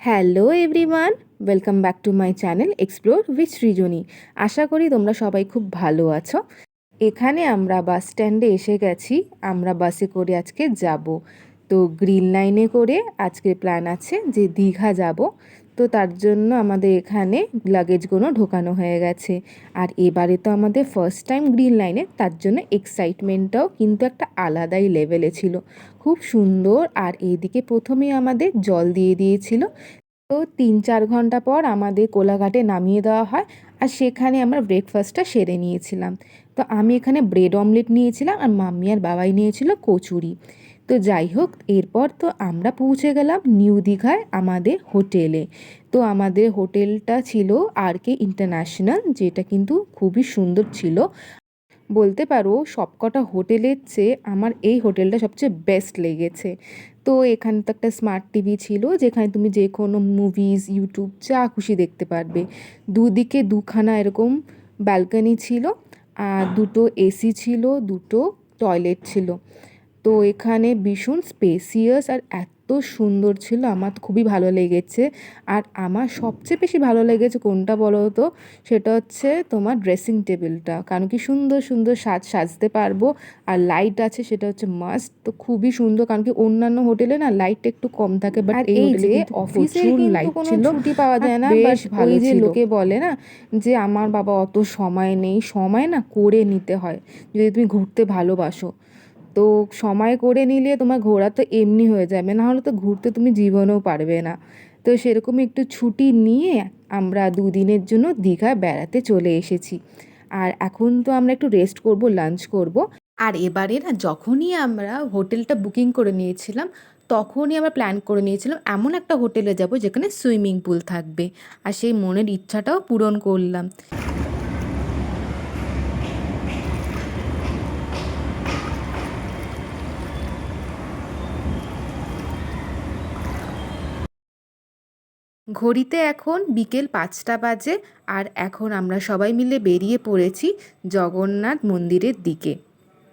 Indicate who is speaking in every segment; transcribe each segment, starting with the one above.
Speaker 1: Hello everyone, welcome back to my channel explore with Srijani. আশা করি তোমরা সবাই খুব ভালো আছো। এখানে আমরা বাস স্ট্যান্ডে এসে গেছি। আমরা বাসে করে আজকে যাব। তো গ্রিন লাইনে করে আজকে প্ল্যান আছে যে দীঘা যাব। তো তার জন্য আমাদের এখানে লাগেজগুলো ঢোকানো হয়ে গেছে। আর এবারে তো আমাদের ফার্স্ট টাইম গ্রিন লাইনে তার জন্য এক্সাইটমেন্টটাও কিন্তু একটা আলাদাই লেভেলে ছিল। খুব সুন্দর আর এইদিকে প্রথমে আমাদের জল দিয়ে দিয়েছিল। তো তিন চার ঘণ্টা পর আমাদের কোলাঘাটে নামিয়ে দেওয়া হয় আর সেখানে আমরা ব্রেকফাস্টটা সেরে নিয়েছিলাম। তো আমি এখানে ব্রেড অমলেট নিয়েছিলাম আর মাম্মি আর বাবাই নিয়েছিল কচুরি। তো যাই হোক, এরপর তো আমরা পৌঁছে গেলাম নিউ দীঘায় আমাদের হোটেলে। তো আমাদের হোটেলটা ছিল আর কে ইন্টারন্যাশনাল, যেটা কিন্তু খুবই সুন্দর ছিল। বলতে পারো, সবকটা হোটেলের চেয়ে আমার এই হোটেলটা সবচেয়ে বেস্ট লেগেছে। তো এখানে তো একটা স্মার্ট টিভি ছিল, যেখানে তুমি যে কোনো মুভিজ ইউটিউব যা খুশি দেখতে পারবে। দুদিকে দুখানা এরকম ব্যালকনি ছিল, আর দুটো এসি ছিল, দুটো টয়লেট ছিল। তো এখানে ভীষণ স্পেসিয়াস আর এত সুন্দর ছিল আমার খুবই ভালো লেগেছে। আর আমার সবচেয়ে বেশি ভালো লেগেছে কোনটা বলো তো? সেটা হচ্ছে তোমার ড্রেসিং টেবিলটা কারণ কি সুন্দর সুন্দর সাজ সাজতে পারব। আর লাইট আছে সেটা হচ্ছে মাস্ট তো খুবই সুন্দর কারণ কি অন্যান্য হোটেলে না লাইটটা একটু কম থাকে বাট এই যে অফিসে লাইট ছিল। ছুটি পাওয়া যায় না বেশ ভালো যে লোকে বলে না যে আমার বাবা অত সময় নেই সময় না করে নিতে হয়। যদি তুমি ঘুরতে ভালোবাসো। তো সময় করে নিলে তোমার ঘোরা তো এমনি হয়ে যাবে, না হলে তো ঘুরতে তুমি জীবনেও পারবে না। তো সেরকম একটু ছুটি নিয়ে আমরা দুদিনের জন্য দীঘা বেড়াতে চলে এসেছি। আর এখন তো আমরা একটু রেস্ট করব লাঞ্চ করব। আর এবারে না, যখনই আমরা হোটেলটা বুকিং করে নিয়েছিলাম, তখনই আমরা প্ল্যান করে নিয়েছিলাম এমন একটা হোটেলে যাব যেখানে সুইমিং পুল থাকবে। আর সেই মনের ইচ্ছাটাও পূরণ করলাম। ঘড়িতে এখন বিকেল পাঁচটা বাজে আর এখন আমরা সবাই মিলে বেরিয়ে পড়েছি জগন্নাথ মন্দিরের দিকে।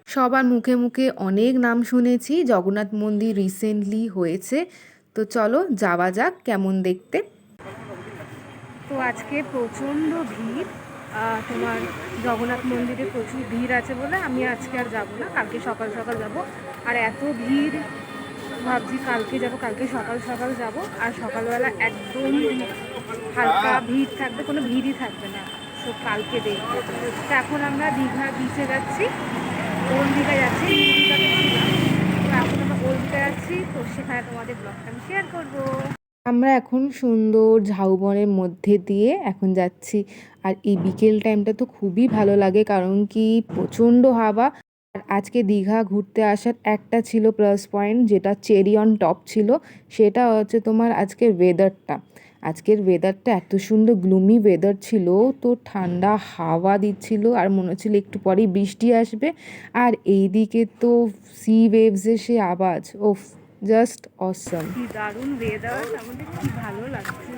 Speaker 1: সবার মুখে মুখে অনেক নাম শুনেছি, জগন্নাথ মন্দির রিসেন্টলি হয়েছে। তো চলো যাওয়া যাক কেমন দেখতে।
Speaker 2: তো আজকে প্রচণ্ড ভিড়। তোমার জগন্নাথ মন্দিরে প্রচুর ভিড় আছে বলে আমি আজকে আর যাব না, কালকে সকাল সকাল যাব। আর এত ভিড় ভাবছি কালকে যাব, কালকে সকাল সকাল যাব। আর সকালবেলা একদম হালকা ভিড় থাকবে, কোনো ভিড়ই থাকবে না। তো কালকে দেখব। এখন আমরা দীঘা বিচে যাচ্ছি ওল্ড দীঘা যাচ্ছি? এখন আমরা ওল্ড দীঘা যাচ্ছি? তো সেখানে তোমাদের ব্লগটা আমি শেয়ার করব।
Speaker 1: আমরা এখন সুন্দর ঝাউবনের মধ্যে দিয়ে এখন যাচ্ছি। আর এই বিকেল টাইমটা তো খুবই ভালো লাগে, কারণ কি প্রচণ্ড হাওয়া। আজকে দীঘা ঘুরতে আসার একটা ছিল প্লাস পয়েন্ট যেটা চেরি অন টপ ছিল, সেটা হচ্ছে তোমার আজকের ওয়েদারটা আজকের ওয়েদারটা এত সুন্দর গ্লুমি ওয়েদার ছিল, তো ঠান্ডা হাওয়া দিচ্ছিল, আর মনে হচ্ছিল একটু পরেই বৃষ্টি আসবে। আর এইদিকে তো সি ওয়েভসের সে আওয়াজ ওফ জাস্ট অসম
Speaker 2: দারুণ ওয়েদার আমাদের কি ভালো লাগছে।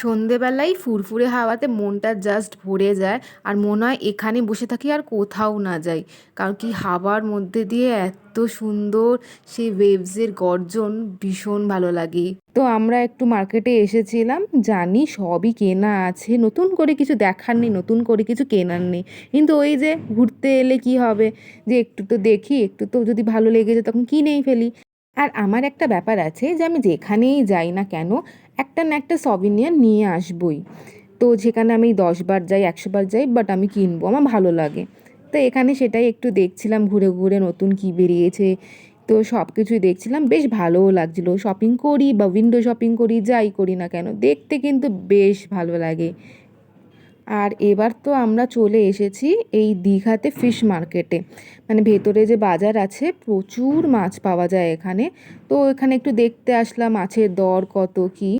Speaker 1: সন্ধেবেলায় ফুরফুরে হাওয়াতে মনটা জাস্ট ভরে যায় আর মনে হয় এখানে বসে থাকি আর কোথাও না যাই। কারণ কি হাওয়ার মধ্যে দিয়ে এত সুন্দর সেই ওয়েভসের গর্জন ভীষণ ভালো লাগে। তো আমরা একটু মার্কেটে এসেছিলাম, জানি সবই কেনা আছে, নতুন করে কিছু দেখার নেই, নতুন করে কিছু কেনার নেই। কিন্তু ওই যে ঘুরতে এলে কি হবে? যে একটু তো দেখি, একটু তো যদি ভালো লেগে যায় তখন কিনেই ফেলি। আর আমার একটা ব্যাপার আছে যে আমি যেখানেই যাই না কেন, একটা না একটা সভিনিয়ার নিয়ে আসবই। তো যেখানে আমি দশবার যাই, একশোবার যাই বাট আমি কিনবো, আমার ভালো লাগে। তো এখানে সেটাই একটু দেখছিলাম ঘুরে ঘুরে নতুন কী বেরিয়েছে। তো সব কিছুই দেখছিলাম, বেশ ভালোও লাগছিল। শপিং করি বা উইন্ডো শপিং করি, যাই করি না কেন, দেখতে কিন্তু বেশ ভালো লাগে। আর এবার তো আমরা চলে এসেছি এই দীঘাতে ফিশ মার্কেটে মানে ভেতরে যে বাজার আছে, প্রচুর মাছ পাওয়া যায় এখানে। তো এখানে একটু দেখতে আসলাম মাছের দর কত কি।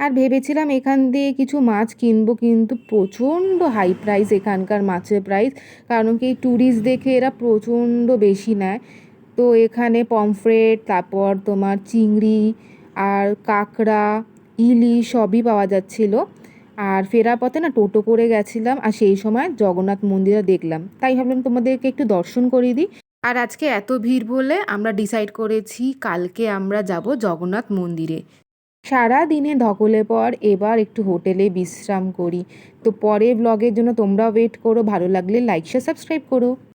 Speaker 1: আর ভেবেছিলাম এখান দিয়ে কিছু মাছ কিনবো, কিন্তু প্রচণ্ড হাই প্রাইস এখানকার মাছের প্রাইস কারণ কি ট্যুরিস্ট দেখে এরা প্রচণ্ড বেশি নেয়। তো এখানে পমফ্রেট তারপর তোমার চিংড়ি আর কাঁকড়া, ইলিশ সবই পাওয়া যাচ্ছিল। আর ফেরার পথে না টোটো করে গেছিলাম আর সেই সময় জগন্নাথ মন্দিরও দেখলাম। তাই ভাবলাম তোমাদেরকে একটু দর্শন করিয়ে দিই। আর আজকে এত ভিড় বলে আমরা ডিসাইড করেছি কালকে আমরা যাব জগন্নাথ মন্দিরে। সারা দিনে ধকলের পর এবার একটু হোটেলে বিশ্রাম করি। তো পরে ব্লগের জন্য তোমরা ওয়েট করো। ভালো লাগলে লাইক শেয়ার সাবস্ক্রাইব করো।